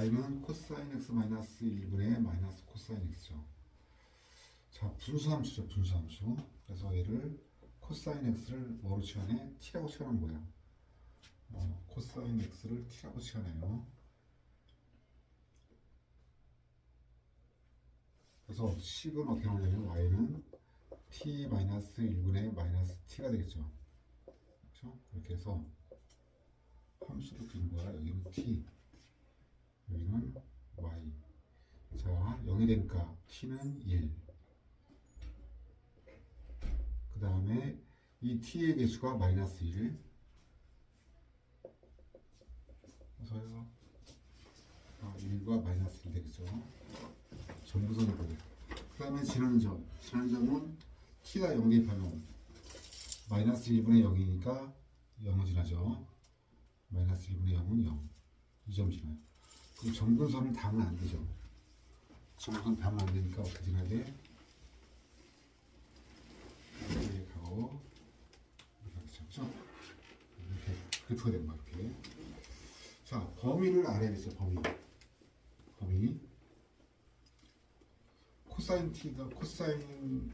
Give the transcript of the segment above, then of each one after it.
y는 코사인 x 마이너스 1분의 마이너스 코사인 x죠. 자, 분수함수죠, 분수함수. 그래서 얘를 코사인 x를 뭐로 치환해? t라고 치환한 거야. 어, 코사인 x를 t라고 치환해요. 그래서 식은 어떻게 나오냐면 y는 t 마이너스 1분의 마이너스 t가 되겠죠. 그렇죠? 이렇게 해서 함수를 그린 거야. 여기는 t, 여기는 y. 자, 0이 되니까 t는 1. 그 다음에 이 t의 개수가 마이너스 1. 그래서요. 아, 1과 마이너스 1 되겠죠. 전부선을 보게. 그 다음에 지나는 점. 지나는 점은 t가 0 대입하면 마이너스 1분의 0이니까 0을 지나죠. 마이너스 1분의 0은 0. 이점 지나요. 그럼 정근선을 닿으면 안 되죠. 정근선 닿으면 안 되니까 어떻게 지나야 돼? 이렇게 가고 이렇게 잡죠. 이렇게 그래프가 된 거야 이렇게. 자 범위를 알아야겠죠 범위. 범위. 코사인 t가 코사인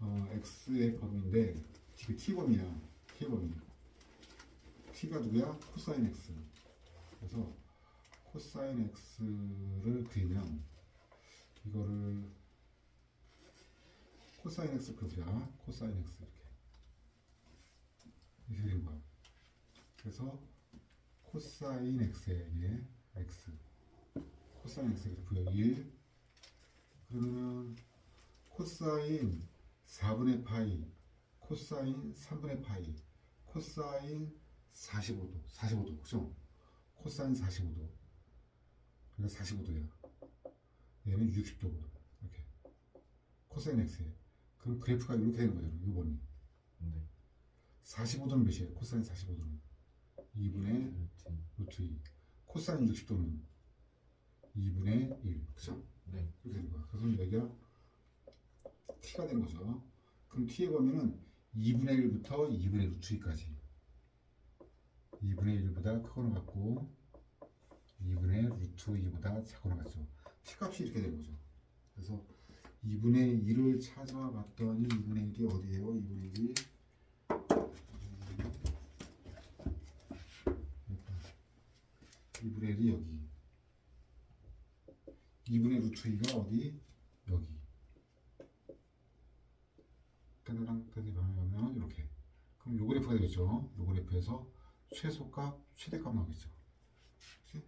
어, x의 범위인데 이게 t 범위야. t 범위. t가 누구야? 코사인 x. 그래서 코사인 x를 그리면 이거를 코사인 x 그려보자. 코사인 x 이렇게 이렇게 되는 거야. 그래서 코사인 x에게 x 코사인 x 그래프가 1 그러면 코사인 4분의 파이 코사인 3분의 파이 코사인 45도 45도 그죠? 코사인 45도 그러니까 45도야 얘는 60도고 이렇게 코사인 x에 그럼 그래프가 이렇게 되는 거예요 요번이 네. 45도는 몇이에요? 코사인 45도는 2분의 루틴. 루트 2 코사인 60도는 2분의 1 그죠? 네. 이렇게 되는 거야 그래서 여기가 t가 된 거죠 그럼 t의 범위는 2분의 1부터 2분의 루트 2까지 2분의 1보다 크거나 같고 2분의 루트 2보다 작거나 같죠. T 값이 이렇게 된 거죠. 그래서 2분의 1을 찾아봤더니 2분의 1이 어디예요? 2분의 1이 2분의 1이 여기. 2분의 루트 2가 어디? 여기. 따라랑 대입하면 이렇게. 그럼 요 그래프가 되겠죠? 요 그래프에서 최소값 최대값 나오겠죠? 그치?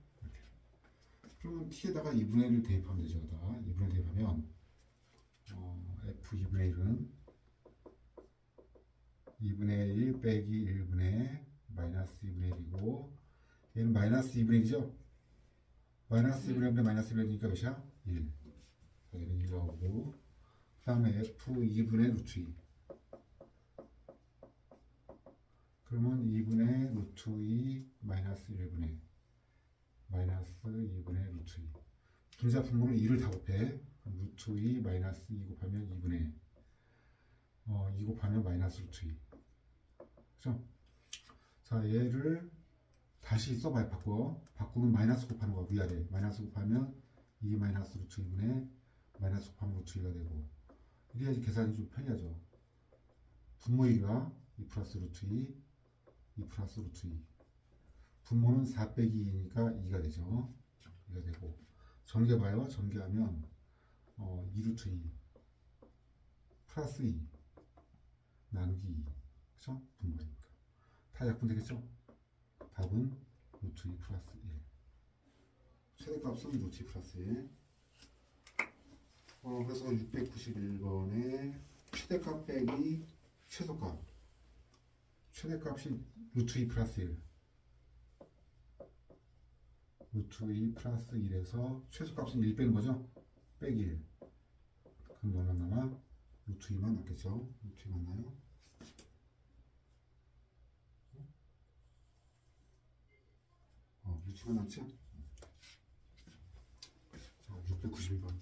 그러면 t에다가 2분의 1을 대입하면 되죠 여기다 2분의 1 대입하면 어, f 2분의 1은 2분의 1 빼기 1분의 마이너스 2분의 1이고 얘는 마이너스 2분의 1이죠? 마이너스 2분의 1분의 마이너스 2분의 1이니까 몇이야? 1 여기는 1 나오고 그 다음에 f 2분의 루트 2 그러면 2분의 루트 2 마이너스 1분의 마이너스 2분의 루트 2 분자 분모는 2를 다 곱해. 루트 2 마이너스 2 곱하면 2분의 어, 2 곱하면 마이너스 루트 2 그죠? 자 얘를 다시 써봐요 바꿔. 바꾸면 마이너스 곱하는 거 위아래. 마이너스 곱하면 2 마이너스 루트 2분의 마이너스 곱하면 루트 2가 되고. 이래야지 계산이 좀 편리하죠. 분모 1가 2 플러스 루트 2 2 플러스 루트 2 분모는 4 빼기 2니까 2가 되죠. 2가 되고. 전개봐요 전개하면 어, 2 루트 2 플러스 2 나누기 2 그쵸? 분모니까. 다 약분되겠죠? 답은 루트 2 플러스 1 최대값은 루트 2 플러스 1 어, 그래서 691번에 최대값 빼기 최소값. 최대값이 루트 2 플러스 1 루트 2 플러스 1에서 최소값은 1 빼는 거죠? 빼기 1 그럼 뭐만 남아? 루트 2만 남겠죠? 루트 2만 나요? 어, 루트 2만 남죠? 자, 691번